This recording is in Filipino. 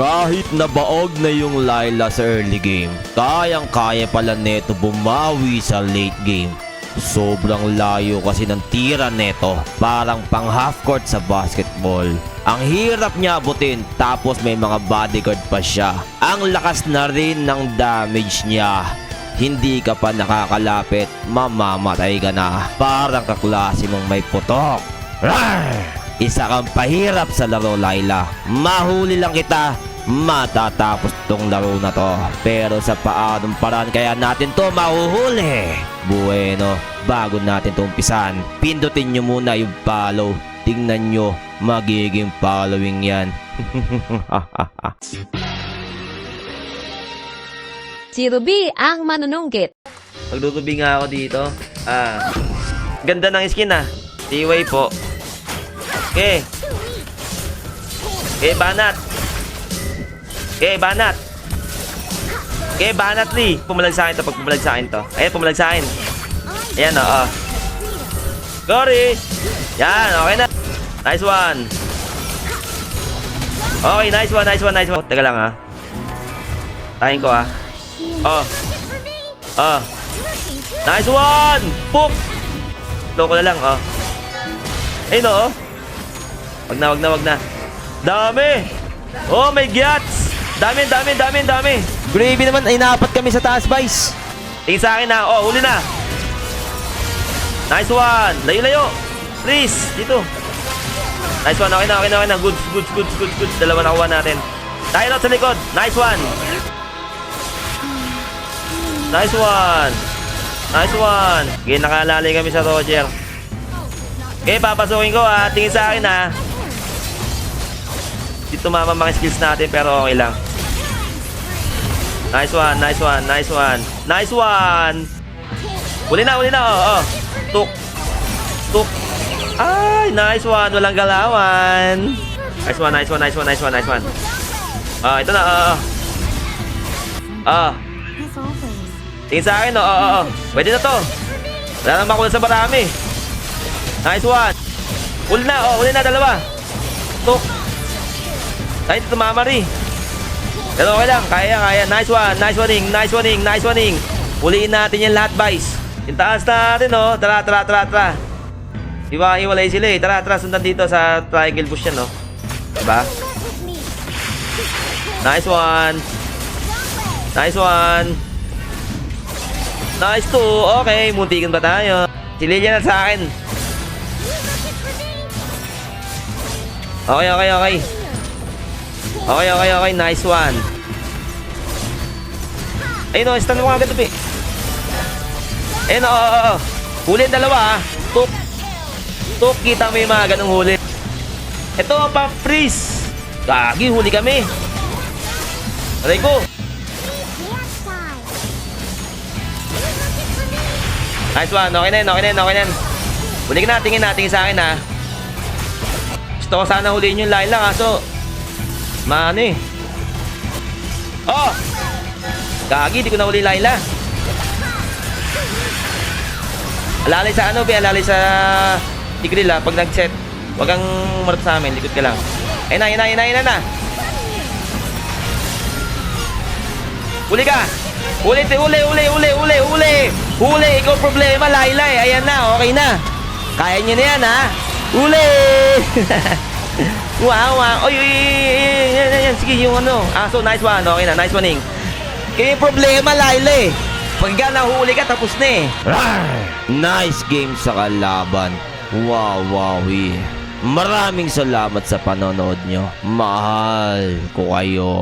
Kahit nabaog na yung Layla sa early game, kayang-kaya pala neto bumawi sa late game. Sobrang layo kasi ng tira neto, parang pang half court sa basketball. Ang hirap niya abutin tapos may mga bodyguard pa siya. Ang lakas na rin ng damage niya. Hindi ka pa nakakalapit, mamamatay ka na. Parang kaklase mong may putok. Rar! Isa kang pahirap sa laro, Laila. Mahuli lang kita, matatapos tong laro na to. Pero sa paanong paraan kaya natin to mahuhuli? Bueno, bago natin to umpisan, pindutin nyo muna yung follow. Tingnan nyo, magiging following yan. Si Ruby ang manununggit. Magdutubi nga ako dito. Ah. Ganda ng skin ah. T-Way po. Okay. Okay, banat. Okay, banat. Okay, banat Lee. Pumalag sa akin to pag pumalag sa akin to. Ayan, pumalag sa akin. Ayan, oo. Gory! Yan, okay na. Nice one. Okay, nice one, nice one, nice one. Teka lang ah. Tahin ko ah. Oh. Oh. Nice one! Poop! Loko na lang, oh. Ayun, oh. Wag na, wag na, wag na. Dami! Oh, may gats! Dami, dami, dami, dami. Gravy naman, ay napat kami sa taas, boys. Tingin sa akin na. Oh, huli na. Nice one. Layo-layo. Please, dito. Nice one. Okay na, okay na, okay na. Good, good, good, good, good. Dalawa nakuha natin. Tayo sa likod. Nice one. Nice one. Nice one. Okay, nakalalay kami sa Roger. Okay, papasukin ko ha. Tingin sa akin ha. Di tumama mga skills natin pero okay lang. Nice one, nice one, nice one. Nice one. Uli na, uli na. Oh, oh. Tuk. Tuk. Ay, nice one. Walang galawan. Nice one, nice one, nice one, nice one, nice one. Ah, ito na. Oh, oh. Ah. Tingin sa akin, oh, oh, oh. Pwede na to. Wala nang makuha sa marami. Nice one. Uli na, oh, uli na, dalawa. Tuk. Ay, tumama rin. Pero okay lang, kaya, kaya. Nice one, nice one-ing, nice one-ing, nice one-ing. Uliin natin yan lahat, boys. Yung taas natin, oh. Tara, tara, tara, tara. Diba, iwalay sila eh. Tara, tara, sundan dito sa triangle bush yan, oh. Diba? Nice one. Nice one. Nice two. Okay, muntikan ba tayo? Si Lilian na sa akin. Okay, okay, okay. Okay, okay, okay. Nice one. Ayun o, stun mo agad ito, Ayun o, oo, oo. Huli ang dalawa, ha. Tuk. Tuk, kita mo yung mga ganong huli. Ito, pa freeze. Gagi, huli kami. Aray ko. Nice one. Okay na yun, okay na yun, okay na yun. Huli ka na, tingin na, tingin sa akin ha. Gusto ko sana huliin yung Laila kaso Maano eh. Oh! Gagi, di ko na huli Laila. Alalay sa ano, be? Alalay sa Tigril ha. Pag nag-set, wag kang marap sa amin. Likod ka lang. Ayun na, ayun na, ayun na, ayun na. Huli ka! Huli, huli, huli, huli, huli, huli! Huli, ikaw problema, Laila eh. Ayan na, okay na. Kaya niyo na yan, ha? Huli! wow, wow. Oy, oy, oy, yan. Sige, yung ano. Ah, so nice one. Okay na, nice one, Ing. Kaya problema, Laila eh. Pagka nahuli ka, tapos na eh. Nice game sa kalaban. Wow, wow, eh. Maraming salamat sa panonood nyo. Mahal ko kayo.